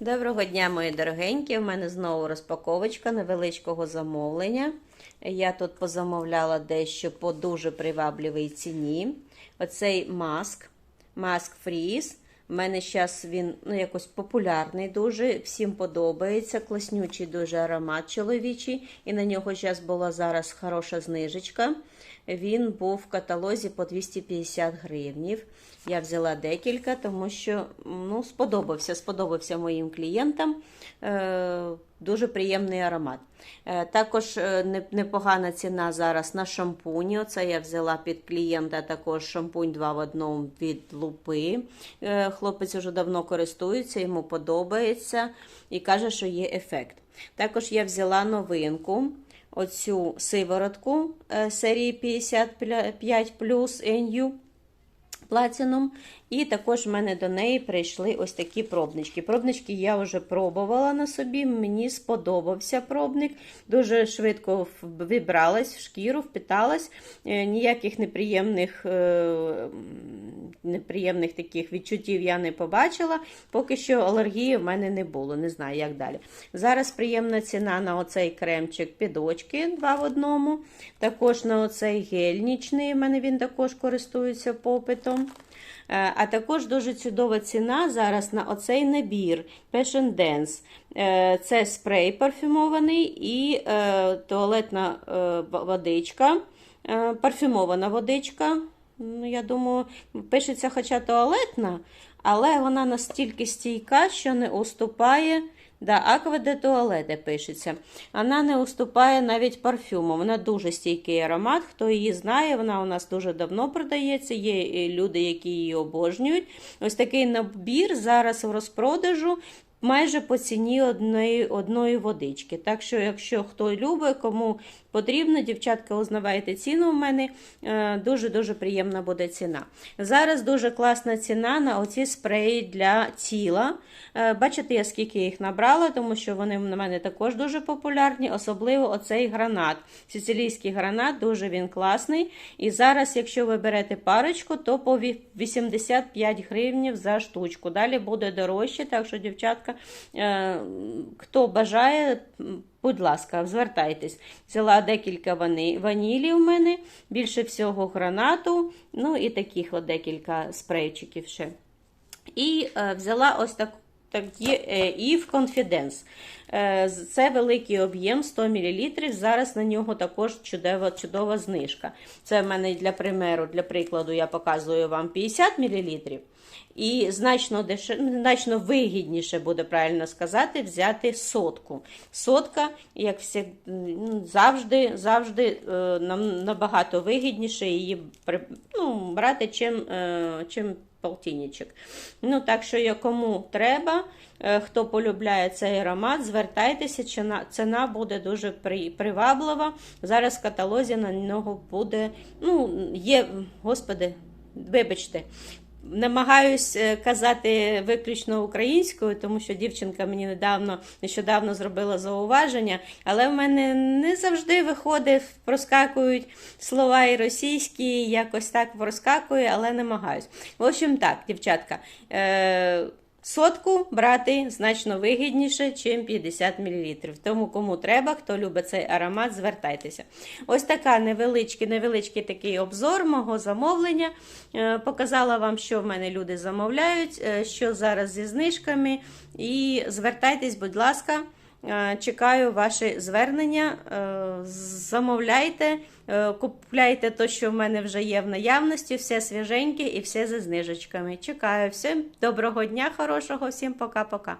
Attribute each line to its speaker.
Speaker 1: Доброго дня, мої дорогенькі. У мене знову розпаковочка невеличкого замовлення. Я тут позамовляла дещо по дуже привабливій ціні. Оцей маск, маск фріз. У мене зараз він ну, якось популярний дуже, всім подобається. Класнючий дуже аромат чоловічий. І на нього зараз була зараз хороша знижечка. Він був в каталозі по 250 гривнів. Я взяла декілька, тому що ну, сподобався, сподобався моїм клієнтам. Е, дуже приємний аромат. Е, також е, непогана ціна зараз на шампуні. Оце я взяла під клієнта також шампунь 2 в одному від лупи. Хлопець вже давно користується, йому подобається і каже, що є ефект. Також я взяла новинку оцю сиворотку е, серії 55 NU Platinum. І також в мене до неї прийшли ось такі пробнички. Пробнички я вже пробувала на собі, мені сподобався пробник. Дуже швидко в- вібралась в шкіру, впиталась. Е, Ніяких неприємних, е, неприємних таких відчуттів я не побачила. Поки що алергії в мене не було, не знаю, як далі. Зараз приємна ціна на оцей кремчик під 2 в одному. Також на оцей гель нічний, в мене він також користується попитом. Е, А також дуже чудова ціна зараз на оцей набір Passion Dance. Е, Це спрей парфюмований і е, туалетна водичка, парфюмована водичка. Ну, я думаю, пишеться хоча туалетна, але вона настільки стійка, що не уступає. Да, аква де туалете пишеться. Вона не уступає навіть парфюму. Вона дуже стійкий аромат. Хто її знає, вона у нас дуже давно продається. Є е, люди, які її обожнюють. Ось такий набір зараз в розпродажу. Майже по ціні одної, одної водички. Так що, якщо хто любить, кому потрібно, дівчатка, узнавайте ціну в мене. е, Дуже-дуже приємна буде ціна. Зараз дуже класна ціна на оці спреї для тіла. Е, Бачите, я скільки їх набрала, тому що вони на мене також дуже популярні, особливо оцей гранат. Сицилійський гранат, дуже він класний. І зараз, якщо ви берете парочку, то по 85 гривнів за штучку. Далі буде дорожче, так що, дівчатка, хто бажає, будь ласка, звертайтесь. Взяла декілька ванілі в мене, більше всього гранату, ну і таких от декілька спрейчиків ще. І е, взяла ось так, е, Eve Confidence. Е, це великий об'єм 100 мл. Зараз на нього також чудова, чудова знижка. Це в мене для примеру, для прикладу, я показую вам 50 мл. І значно деше... значно вигідніше буде правильно сказати, взяти сотку. Сотка, як всі, завжди, завжди е, нам набагато вигідніше її ну, брати, чим, чим полтинничок. Ну, так що якому треба, е, хто полюбляє цей аромат, звертайтеся, ціна буде дуже приваблива. Зараз в каталозі на нього буде, ну, є, господи, вибачте, Намагаюсь е, казати виключно українською, тому що дівчинка мені недавно нещодавно зробила зауваження, але в мене не завжди виходить, проскакують слова і російські, якось так проскакує, але намагаюсь. В общем, так, дівчатка. Е- Сотку брати значно вигідніше, ніж 50 мл. Тому кому треба, хто любить цей аромат, звертайтеся. Ось така невеличкий, невеличкий такий обзор мого замовлення. Е, Показала вам, що в мене люди замовляють, е, що зараз зі знижками. І звертайтесь, будь ласка. Е, Чекаю ваші звернення. Е, Замовляйте, е, купляйте те, що в мене вже є в наявності, все свіженьке і все за знижечками. Чекаю. Всім доброго дня, хорошого, всім пока-пока.